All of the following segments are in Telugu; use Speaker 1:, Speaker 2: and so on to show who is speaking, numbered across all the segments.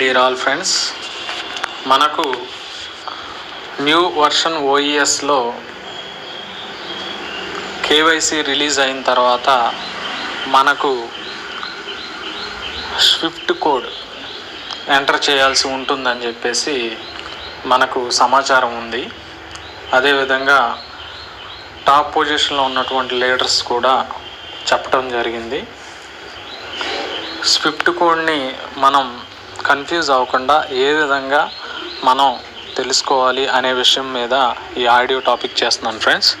Speaker 1: డియర్ ఆల్ ఫ్రెండ్స్ మనకు న్యూ వర్షన్ ఓఈఎస్లో కేవైసీ రిలీజ్ అయిన తర్వాత మనకు స్విఫ్ట్ కోడ్ ఎంటర్ చేయాల్సి ఉంటుందని చెప్పేసి మనకు సమాచారం ఉంది. అదేవిధంగా టాప్ పొజిషన్లో ఉన్నటువంటి లీడర్స్ కూడా చెప్పడం జరిగింది. స్విఫ్ట్ కోడ్ని మనం కన్ఫ్యూజ్ అవ్వకుండా ఏ విధంగా మనం తెలుసుకోవాలి అనే విషయం మీద ఈ ఆడియో టాపిక్ చేస్తున్నాను ఫ్రెండ్స్.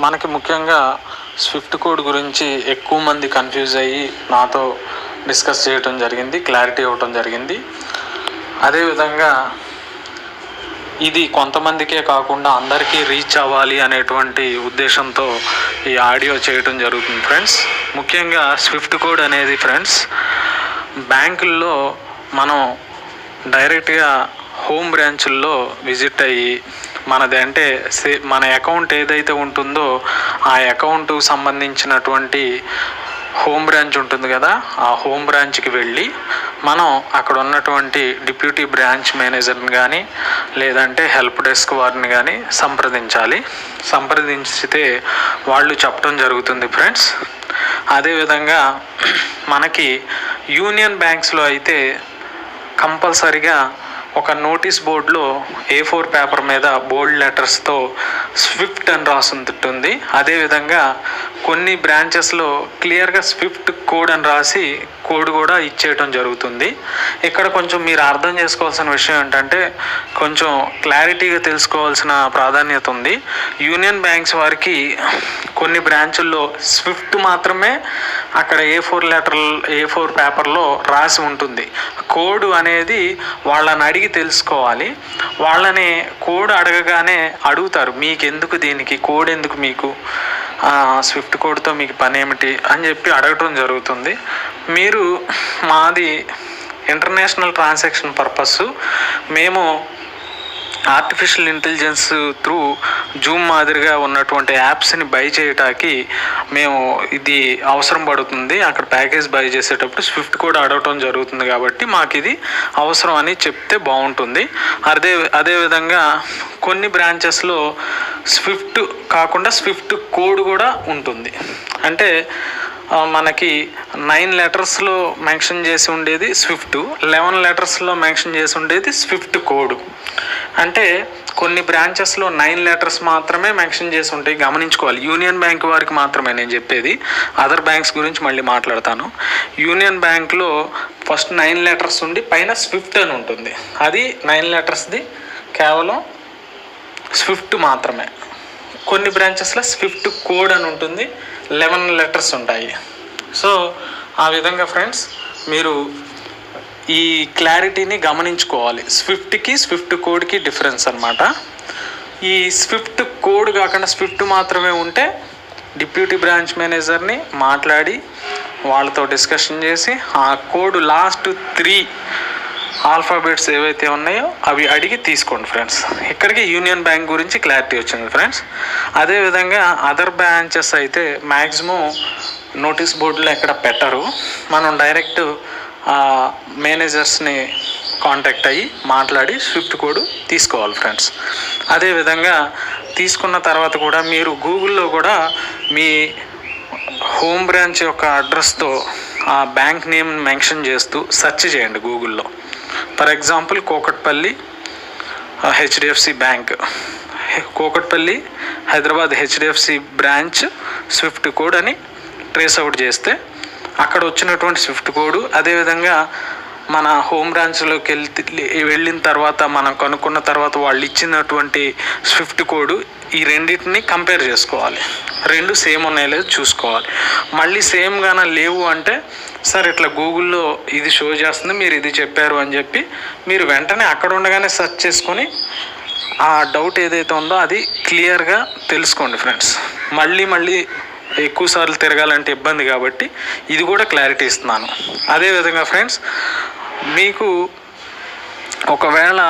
Speaker 1: మనకి ముఖ్యంగా స్విఫ్ట్ కోడ్ గురించి ఎక్కువ మంది కన్ఫ్యూజ్ అయ్యి నాతో డిస్కస్ చేయటం జరిగింది క్లారిటీ ఇవ్వటం జరిగింది. అదేవిధంగా ఇది కొంతమందికే కాకుండా అందరికీ రీచ్ అవ్వాలి అనేటువంటి ఉద్దేశంతో ఈ ఆడియో చేయటం జరుగుతుంది ఫ్రెండ్స్. ముఖ్యంగా స్విఫ్ట్ కోడ్ అనేది ఫ్రెండ్స్ బ్యాంకుల్లో మనం డైరెక్ట్గా హోమ్ బ్రాంచుల్లో విజిట్ అయ్యి మనది అంటే సే మన అకౌంట్ ఏదైతే ఉంటుందో ఆ అకౌంట్కు సంబంధించినటువంటి హోమ్ బ్రాంచ్ ఉంటుంది కదా ఆ హోమ్ బ్రాంచ్కి వెళ్ళి మనం అక్కడ ఉన్నటువంటి డిప్యూటీ బ్రాంచ్ మేనేజర్ని కానీ లేదంటే హెల్ప్ డెస్క్ వారిని కానీ సంప్రదించాలి. సంప్రదించితే వాళ్ళు చెప్పడం జరుగుతుంది ఫ్రెండ్స్. అదేవిధంగా మనకి యూనియన్ బ్యాంక్స్లో అయితే కంపల్సరిగా ఒక నోటీస్ బోర్డులో ఏ ఫోర్ పేపర్ మీద బోల్డ్ లెటర్స్తో స్విఫ్ట్ అని రాసి ఉంటుంది. అదేవిధంగా కొన్ని బ్రాంచెస్లో క్లియర్గా స్విఫ్ట్ కోడ్ అని రాసి కోడ్ కూడా ఇచ్చేయటం జరుగుతుంది. ఇక్కడ కొంచెం మీరు అర్థం చేసుకోవాల్సిన విషయం ఏంటంటే కొంచెం క్లారిటీగా తెలుసుకోవాల్సిన ప్రాధాన్యత ఉంది. యూనియన్ బ్యాంక్స్ వారికి కొన్ని బ్రాంచుల్లో స్విఫ్ట్ మాత్రమే అక్కడ A four letter A four పేపర్లో రాసి ఉంటుంది. కోడ్ అనేది వాళ్ళని అడిగి తెలుసుకోవాలి. వాళ్ళని కోడ్ అడగగానే అడుగుతారు మీకు ఎందుకు దీనికి? కోడ్ ఎందుకు మీకు? స్విఫ్ట్ కోడ్తో మీకు పని ఏమిటి అని చెప్పి అడగటం జరుగుతుంది. మీరు మాది ఇంటర్నేషనల్ ట్రాన్సాక్షన్ పర్పస్ మేము ఆర్టిఫిషియల్ ఇంటెలిజెన్స్ త్రూ జూమ్ మాదిరిగా ఉన్నటువంటి యాప్స్ని బై చేయటానికి మేము ఇది అవసరం పడుతుంది. అక్కడ ప్యాకేజ్ బై చేసేటప్పుడు స్విఫ్ట్ కూడా అడగటం జరుగుతుంది కాబట్టి మాకు ఇది అవసరం అని చెప్తే బాగుంటుంది. అదే అదేవిధంగా కొన్ని బ్రాంచెస్లో స్విఫ్ట్ కాకుండా స్విఫ్ట్ కోడ్ కూడా ఉంటుంది. అంటే మనకి నైన్ లెటర్స్లో మెన్షన్ చేసి ఉండేది స్విఫ్ట్ లెవెన్ లెటర్స్లో మెన్షన్ చేసి ఉండేది స్విఫ్ట్ కోడ్. అంటే కొన్ని బ్రాంచెస్లో నైన్ లెటర్స్ మాత్రమే మెన్షన్ చేసి ఉంటాయి గమనించుకోవాలి. యూనియన్ బ్యాంక్ వారికి మాత్రమే నేను చెప్పేది. అదర్ బ్యాంక్స్ గురించి మళ్ళీ మాట్లాడతాను. యూనియన్ బ్యాంక్లో ఫస్ట్ నైన్ లెటర్స్ ఉండి పైన స్విఫ్ట్ అని ఉంటుంది. అది నైన్ లెటర్స్ది కేవలం స్విఫ్ట్ మాత్రమే. కొన్ని బ్రాంచెస్లో స్విఫ్ట్ కోడ్ అని ఉంటుంది. లెవెన్ లెటర్స్ ఉంటాయి. సో ఆ విధంగా ఫ్రెండ్స్ మీరు ఈ క్లారిటీని గమనించుకోవాలి. స్విఫ్ట్కి స్విఫ్ట్ కోడ్కి డిఫరెన్స్ అనమాట ఈ స్విఫ్ట్ కోడ్ కాకుండా స్విఫ్ట్ మాత్రమే ఉంటే డిప్యూటీ బ్రాంచ్ మేనేజర్ని మాట్లాడి వాళ్ళతో డిస్కషన్ చేసి ఆ కోడ్ లాస్ట్ త్రీ ఆల్ఫాబెట్స్ ఏవైతే ఉన్నాయో అవి అడిగి తీసుకోండి ఫ్రెండ్స్. ఇక్కడికి యూనియన్ బ్యాంక్ గురించి క్లారిటీ వచ్చింది ఫ్రెండ్స్. అదేవిధంగా అదర్ బ్రాంచెస్ అయితే మ్యాక్సిమం నోటీస్ బోర్డులో ఎక్కడ పెట్టరు. మనం డైరెక్ట్ మేనేజర్స్ని కాంటాక్ట్ అయ్యి మాట్లాడి స్విఫ్ట్ కోడ్ తీసుకోవాలి ఫ్రెండ్స్. అదేవిధంగా తీసుకున్న తర్వాత కూడా మీరు గూగుల్లో కూడా మీ హోమ్ బ్రాంచ్ యొక్క అడ్రస్తో ఆ బ్యాంక్ నేమ్ మెన్షన్ చేస్తూ సెర్చ్ చేయండి గూగుల్లో. For example Kukatpally HDFC bank. Kukatpally Hyderabad HDFC branch SWIFT code అని ట్రేస్ అవుట్ చేస్తే అక్కడ వచ్చినటువంటి స్విఫ్ట్ కోడ్ అదేవిధంగా మన హోమ్ బ్రాంచ్లోకి వెళ్తే వెళ్ళిన తర్వాత మనం కనుక్కున్న తర్వాత వాళ్ళు ఇచ్చినటువంటి స్విఫ్ట్ కోడ్ ఈ రెండింటిని కంపేర్ చేసుకోవాలి. రెండు సేమ్ ఉన్నాయో లేదో చూసుకోవాలి. మళ్ళీ సేమ్ గాన లేవు అంటే సార్ ఇట్లా గూగుల్లో ఇది షో చేస్తుంది మీరు ఇది చెప్పారు అని చెప్పి మీరు వెంటనే అక్కడ ఉండగానే సెర్చ్ చేసుకొని ఆ డౌట్ ఏదైతే ఉందో అది క్లియర్గా తెలుసుకోండి ఫ్రెండ్స్. మళ్ళీ మళ్ళీ ఎక్కువ సార్లు తిరగాలంటే ఇబ్బంది కాబట్టి ఇది కూడా క్లారిటీ ఇస్తున్నాను. అదేవిధంగా ఫ్రెండ్స్ మీకు ఒకవేళ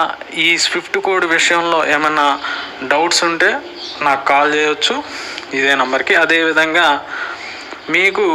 Speaker 1: ఈ స్విఫ్ట్ కోడ్ విషయంలో ఏమైనా డౌట్స్ ఉంటే నాకు కాల్ చేయొచ్చు ఇదే నెంబర్కి. అదేవిధంగా మీకు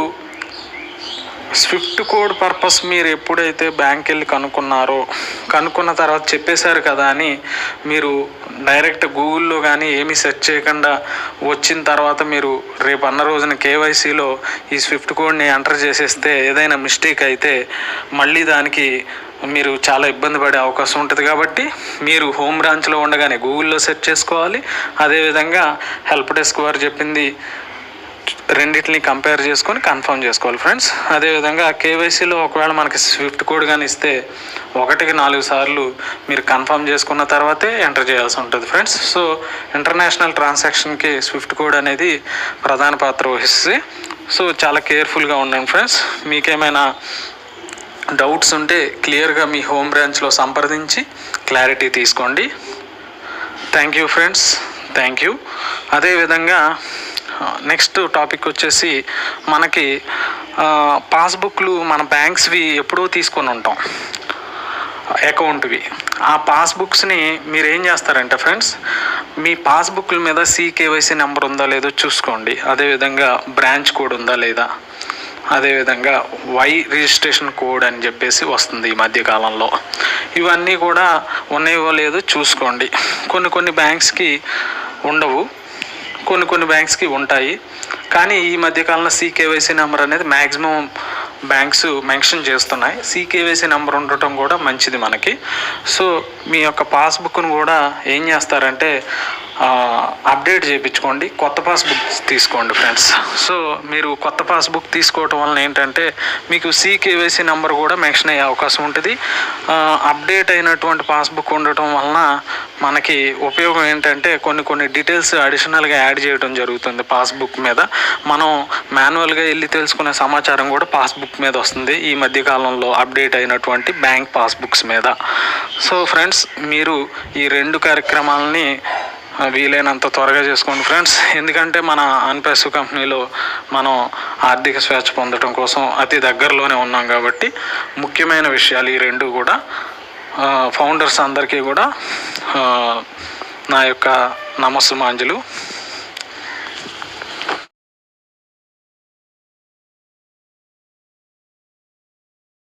Speaker 1: స్విఫ్ట్ కోడ్ పర్పస్ మీరు ఎప్పుడైతే బ్యాంక్ వెళ్ళి కనుక్కున్నారో కనుక్కున్న తర్వాత చెప్పేశారు కదా అని మీరు డైరెక్ట్ గూగుల్లో కానీ ఏమీ సెర్చ్ చేయకుండా వచ్చిన తర్వాత మీరు రేపు అన్న రోజున కేవైసీలో ఈ స్విఫ్ట్ కోడ్ని ఎంటర్ చేసేస్తే ఏదైనా మిస్టేక్ అయితే మళ్ళీ దానికి మీరు చాలా ఇబ్బంది పడే అవకాశం ఉంటుంది కాబట్టి మీరు హోమ్ బ్రాంచ్లో ఉండగానే గూగుల్లో సెర్చ్ చేసుకోవాలి. అదేవిధంగా హెల్ప్ డెస్క్ వారు చెప్పింది రెండింటిని కంపేర్ చేసుకొని కన్ఫర్మ్ చేసుకోవాలి ఫ్రెండ్స్ అదేవిధంగా కేవైసీలో ఒకవేళ మనకి స్విఫ్ట్ కోడ్ కానీ ఇస్తే ఒకటికి నాలుగు సార్లు మీరు కన్ఫర్మ్ చేసుకున్న తర్వాతే ఎంటర్ చేయాల్సి ఉంటుంది ఫ్రెండ్స్ సో ఇంటర్నేషనల్ ట్రాన్సాక్షన్కి స్విఫ్ట్ కోడ్ అనేది ప్రధాన పాత్ర వహిస్తుంది. సో చాలా కేర్ఫుల్గా ఉండండి ఫ్రెండ్స్ మీకేమైనా డౌట్స్ ఉంటే క్లియర్గా మీ హోమ్ బ్రాంచ్లో సంప్రదించి క్లారిటీ తీసుకోండి. Thank you friends thank you అదేవిధంగా నెక్స్ట్ టాపిక్ వచ్చేసి మనకి పాస్బుక్లు మన బ్యాంక్స్వి ఎప్పుడో తీసుకొని ఉంటాం అకౌంట్వి ఆ పాస్బుక్స్ని మీరు ఏం చేస్తారంటే ఫ్రెండ్స్ మీ పాస్బుక్ల మీద సీకేవైసీ నెంబర్ ఉందా లేదో చూసుకోండి. అదేవిధంగా బ్రాంచ్ కోడ్ ఉందా లేదా అదేవిధంగా వై రిజిస్ట్రేషన్ కోడ్ అని చెప్పేసి వస్తుంది ఈ మధ్యకాలంలో ఇవన్నీ కూడా ఉన్నాయో లేదో చూసుకోండి. కొన్ని కొన్ని బ్యాంక్స్కి ఉండవు. కొన్ని కొన్ని బ్యాంక్స్కి ఉంటాయి. కానీ ఈ మధ్యకాలంలో సీకేవైసీ నెంబర్ అనేది మ్యాక్సిమం బ్యాంక్స్ మెన్షన్ చేస్తున్నాయి. సీకేవైసీ నెంబర్ ఉండటం కూడా మంచిది మనకి. సో మీ యొక్క పాస్బుక్ను కూడా ఏం చేస్తారంటే అప్డేట్ చేయించుకోండి. కొత్త పాస్బుక్ తీసుకోండి ఫ్రెండ్స్ సో మీరు కొత్త పాస్బుక్ తీసుకోవటం వలన ఏంటంటే మీకు సీకేవైసీ నెంబర్ కూడా మెన్షన్ అయ్యే అవకాశం ఉంటుంది. అప్డేట్ అయినటువంటి పాస్బుక్ ఉండటం వలన మనకి ఉపయోగం ఏంటంటే కొన్ని కొన్ని డీటెయిల్స్ అడిషనల్గా యాడ్ చేయడం జరుగుతుంది పాస్బుక్ మీద. మనం మాన్యువల్గా వెళ్ళి తెలుసుకునే సమాచారం కూడా పాస్బుక్ మీద వస్తుంది. ఈ మధ్య కాలంలో అప్డేట్ అయినటువంటి బ్యాంక్ పాస్బుక్స్ మీద. సో ఫ్రెండ్స్ మీరు ఈ రెండు కార్యక్రమాలని వీలైనంత త్వరగా చేసుకోండి ఫ్రెండ్స్. ఎందుకంటే మన అన్పెస్ కంపెనీలో మనం ఆర్థిక స్వేచ్ఛ పొందడం కోసం అతి దగ్గరలోనే ఉన్నాం కాబట్టి ముఖ్యమైన విషయాలు ఈ రెండు కూడా ఫౌండర్స్ అందరికీ కూడా నా యొక్క నమస్సుమాంజలు.